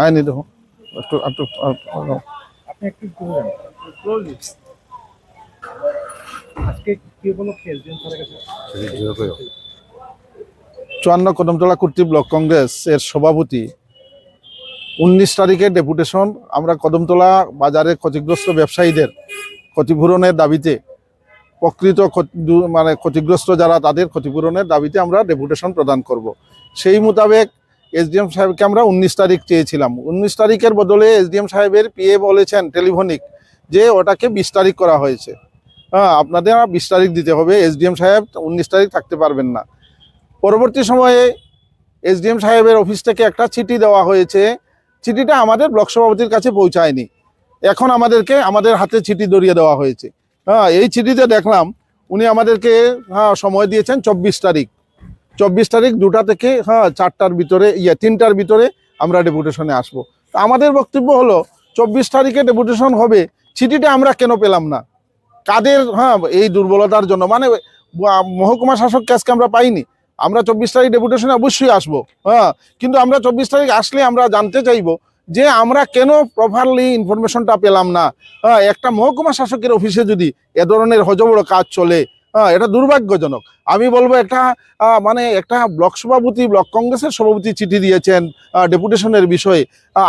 আইনি দেখো। একটু একটু একটু আপনি একটু আজকে কি উপলক্ষে এসডিএম চুয়ান্ন কদমতলা কুর্তি ব্লক কংগ্রেস এর সভাপতি। উনিশ তারিখে ডেপুটেশন আমরা কদমতলা বাজারে ক্ষতিগ্রস্ত ব্যবসায়ীদের ক্ষতিপূরণের দাবিতে প্রকৃত মানে ক্ষতিগ্রস্ত যারা তাদের ক্ষতিপূরণের দাবিতে আমরা ডেপুটেশন প্রদান করব। সেই মোতাবেক এসডিএম সাহেবকে আমরা উনিশ তারিখ চেয়েছিলাম। উনিশ তারিখের বদলে এসডিএম সাহেবের পিএ বলেছেন টেলিফোনিক যে ওটাকে বিশ তারিখ করা হয়েছে। হ্যাঁ আপনাদের বিশ তারিখ দিতে হবে। এসডিএম সাহেব উনিশ তারিখ থাকতে পারবেন না। পরবর্তী সময়ে এসডিএম সাহেবের অফিস থেকে একটা চিঠি দেওয়া হয়েছে। চিঠিটা আমাদের ব্লক সভাপতির কাছে পৌঁছায়নি। এখন আমাদেরকে আমাদের হাতে চিঠি ধরিয়ে দেওয়া হয়েছে। হ্যাঁ এই চিঠিতে দেখলাম উনি আমাদেরকে হ্যাঁ সময় দিয়েছেন চব্বিশ তারিখ। চব্বিশ তারিখ দুটা থেকে হ্যাঁ চারটার ভিতরে ইয়ে তিনটার ভিতরে আমরা ডেপুটেশনে আসব। আমাদের বক্তব্য হলো, চব্বিশ তারিখে ডেপুটেশন হবে, চিঠিটা আমরা কেন পেলাম না? কাদের হ্যাঁ এই দুর্বলতার জন্য? মানে মহকুমা শাসক কাজকে আমরা পাইনি। আমরা চব্বিশ তারিখ ডেপুটেশনে অবশ্যই আসব হ্যাঁ কিন্তু আমরা চব্বিশ তারিখ আসলে আমরা জানতে চাইব যে আমরা কেন প্রপারলি ইনফরমেশনটা পেলাম না? হ্যাঁ একটা মহকুমা শাসকের অফিসে যদি এ ধরনের হজবড় কাজ চলে হ্যাঁ এটা দুর্ভাগ্যজনক। আমি বলব একটা মানে একটা ব্লক সভাপতি, ব্লক কংগ্রেসের সভাপতি চিঠি দিয়েছেন ডেপুটেশনের বিষয়ে।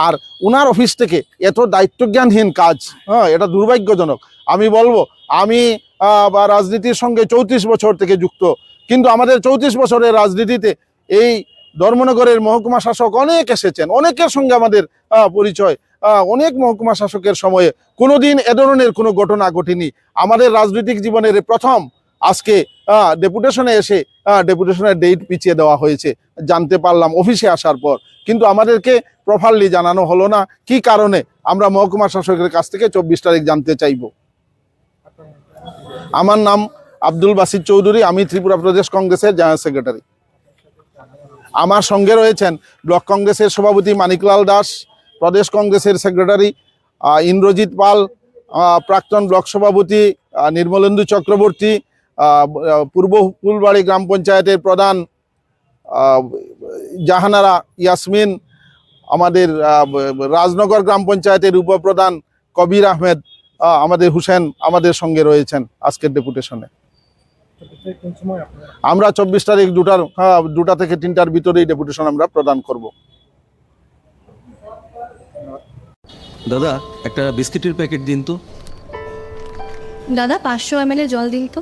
আর উনার অফিস থেকে এত দায়িত্বজ্ঞানহীন কাজ হ্যাঁ এটা দুর্ভাগ্যজনক। আমি বলব, আমি বা রাজনীতির সঙ্গে চৌত্রিশ বছর থেকে যুক্ত। কিন্তু আমাদের চৌত্রিশ বছরের রাজনীতিতে এই ধর্মনগরের মহকুমা শাসক অনেক এসেছেন, অনেকের সঙ্গে আমাদের পরিচয়। অনেক মহকুমা শাসকের সময়ে কোনোদিন এ ধরনের কোনো ঘটনা ঘটেনি। আমাদের রাজনৈতিক জীবনের প্রথম আজকে ডেপুটেশনে এসে ডেপুটেশনের ডেট পিছিয়ে দেওয়া হয়েছে। জানতে পারলাম অফিসে আসার পর। কিন্তু আমাদেরকে প্রপারলি জানানো হলো না। কি কারণে? আমরা মহকুমা শাসকের কাছ থেকে চব্বিশ তারিখ জানতে চাইব। আমার নাম আব্দুল বাসির চৌধুরী। আমি ত্রিপুরা প্রদেশ কংগ্রেসের জেনারেল সেক্রেটারি। আমার সঙ্গে রয়েছেন ব্লক কংগ্রেসের সভাপতি মানিকলাল দাস, প্রদেশ কংগ্রেসের সেক্রেটারি ইন্দ্রজিৎ পাল প্রাক্তন ব্লক সভাপতি নির্মলেন্দু চক্রবর্তী পূর্ব ফুলবাড়ি গ্রাম পঞ্চায়েতের প্রধান জাহানারা ইয়াসমিন আমাদের রাজনগর গ্রাম পঞ্চায়েতের উপপ্রধান কবির আহমেদ আমাদের হুসেন আমাদের সঙ্গে রয়েছেন আজকের ডেপুটেশনে। আমরা চব্বিশ তারিখ দুটার হ্যাঁ দুটা থেকে তিনটার ভিতরেই ডেপুটেশন আমরা প্রদান করব। দাদা একটা বিস্কিটের প্যাকেট দিন তো। দাদা পাঁচশো এম জল দিন তো।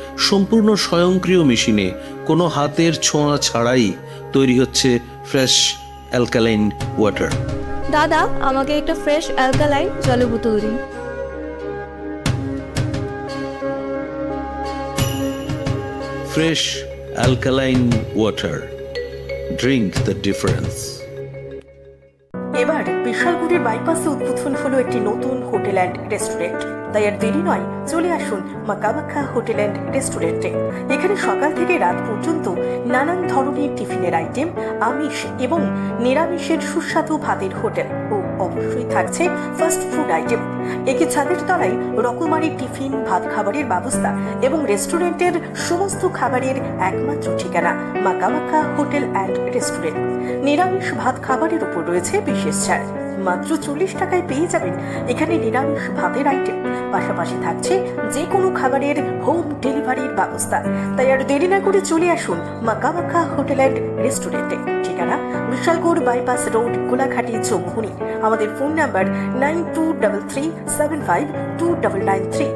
সম্পূর্ণ স্বয়ংক্রিয় মেশিনে কোনো হাতের ছোঁয়া ছাড়াই তৈরি হচ্ছে ফ্রেশ অ্যালকালাইন ওয়াটার। দাদা আমাকে একটা ফ্রেশ অ্যালকালাইন জলের বোতল দিন fresh alkaline water. Drink the difference. এবার বিশালগড়ের বাইপাসে উদ্বোধন হলো একটি নতুন হোটেল অ্যান্ড রেস্টুরেন্ট। তাই আর দেরি নয়, চলে আসুন মাকামাখা হোটেল অ্যান্ড রেস্টুরেন্টে। এখানে সকাল থেকে রাত পর্যন্ত নানান ধরনের টিফিনের আইটেম, আমিষ এবং নিরামিষের সুস্বাদু ভাতের হোটেল ও অবশ্যই থাকছে ফাস্ট ফুড আইটেম। একে ছাদের তলায় রকমারি টিফিন, ভাত খাবারের ব্যবস্থা এবং রেস্টুরেন্টের সমস্ত খাবারের একমাত্র ঠিকানা মাকামাখা হোটেল অ্যান্ড রেস্টুরেন্ট। নিরামিষ ভাত খাবারের উপর রয়েছে বিশেষ ছাড়। মাত্র চল্লিশ টাকায় পেয়ে যাবেন এখানে নিরামিষ ভাতের আইটেম পাশাপাশি থাকছে যে কোনো খাবারের হোম ডেলিভারির ব্যবস্থা। তাই আর দেরি না করে চলে আসুন মাকামাখা হোটেল অ্যান্ড রেস্টুরেন্টে। ঠিকানা বিশালগড় বাইপাস রোড, গোলাঘাটি, চৌমুহনি। আমাদের phone number nine two double three seven five two double nine three.